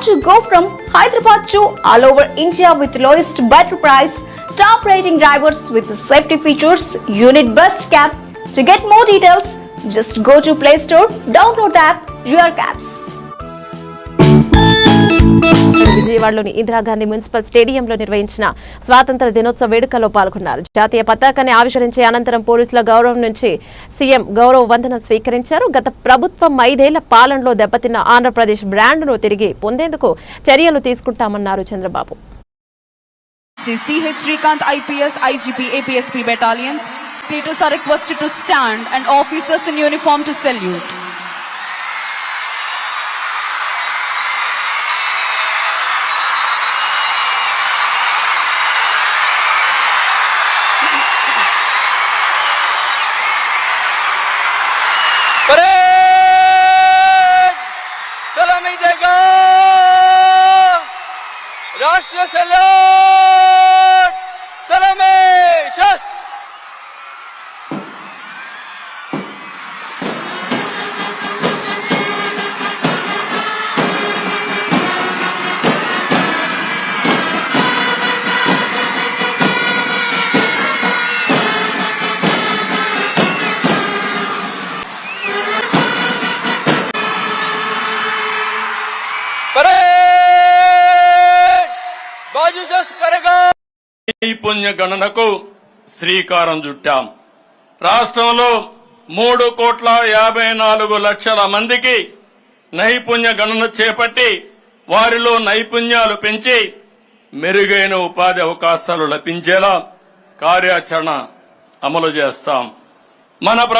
Want to go from Hyderabad to all over India with lowest better price, top rating drivers with safety features, unit best cab. To get more details, just go to Play Store, download the app Your Cabs. విజయవాడలోని Indira Gandhi municipal స్టేడియంలో నిర్వహించిన స్వాతంత్ర దినోత్సవ వేడుకల్లో పాల్గొన్నారు జాతీయ పతాకాన్ని ఆవిష్కరించే అనంతరం పోలీసుల గౌరవం నుంచి సీఎం గౌరవ వందనం స్వీకరించారు గత ప్రభుత్వం ఐదేళ్ళ పాలనలో దెబ్బతిన్న ఆంధ్రప్రదేశ్ బ్రాండ్ను తిరిగి పొందేందుకు చర్యలు తీసుకుంటామన్నారు Chandrababu Sri C.H. Srikanth IPS, IGP, APSP battalions, status are requested to stand and officers in uniform to salute. Parem! Salam Idegam! Rashtra Salam! ఈ పుణ్య గణనకు శ్రీకారం చుట్టాం. రాష్ట్రంలో మూడు కోట్ల యాభై నాలుగు లక్షల మందికి నైపుణ్య గణన చేపట్టి వారిలో నైపుణ్యాలు పెంచి మెరుగైన ఉపాధి అవకాశాలు లభించేలా కార్యాచరణ అమలు చేస్తాం. మన